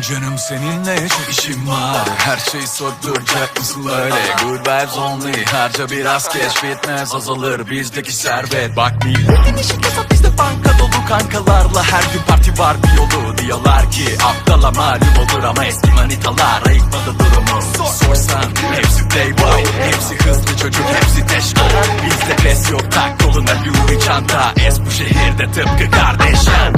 Canım seninle çok işim var. Her şeyi sorduracak mısın böyle Good vibes only Harca biraz cash bitmez azalır bizdeki servet. Bak milletin işi kasap bizde banka dolu kankalarla. Her gün parti var bir yolu Diyorlar ki aptala malum olur ama eski manitalar. Ayıkmadı durumu. Sorsan hepsi playboy Hepsi hızlı çocuk hepsi teşko. Bizde pes yok tak koluna Louis çanta Es bu şehirde tıpkı kardeşler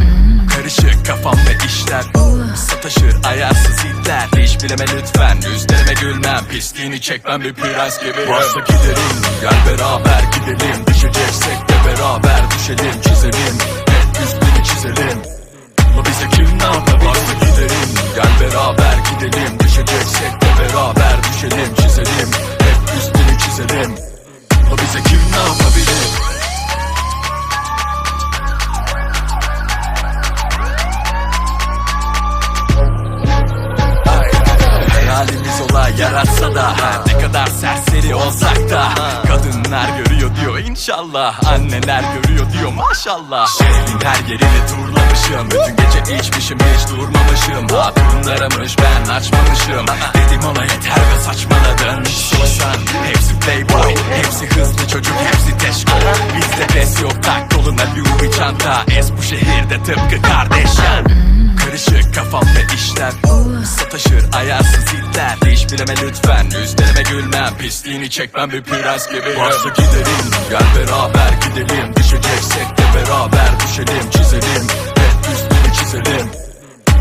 Hiç bileme lütfen. Üzerime gülmem Pisliğini çekmem bir prens gibi. Varsa gidelim Gel beraber gidelim. Düşeceksek de beraber düşelim Çizelim. Hep üstünü çizelim. La bize kim ne yapar? Varsa gidelim Gel beraber gidelim. Düşeceksek de beraber düşelim Çizelim. Hep üstünü çizelim. La bize kim ne yapabilir Yaratsa da ne kadar serseri olsak da. Kadınlar görüyor diyor inşallah. Anneler görüyor diyor maşallah. Şehrin her yerini turlamışım. Bütün gece içmişim hiç durmamışım. Hatun aramış ben açmamışım. Dedim ona yeter ve saçmaladın Sorsan hepsi playboy Hepsi hızlı çocuk hepsi teşko. Bizde pes yok tak koluna Louis çanta. Es bu şehirde tıpkı kardeşler Karışık kafamda işler. Sataşır ayarsız itler Hiç bileme lütfen. Üzerime gülmem. Pisliğini çekmem bir prens gibi. Varsa gidelim. Gel beraber gidelim. Düşeceksek de beraber düşelim. Çizelim. Hep üstünü çizelim.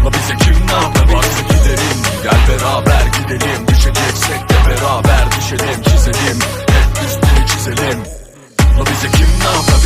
La bize kim ne yapar? Varsa gidelim. Gel beraber gidelim. Düşeceksek de beraber düşelim. Çizelim. Hep üstünü çizelim. La bize kim ne yapabilir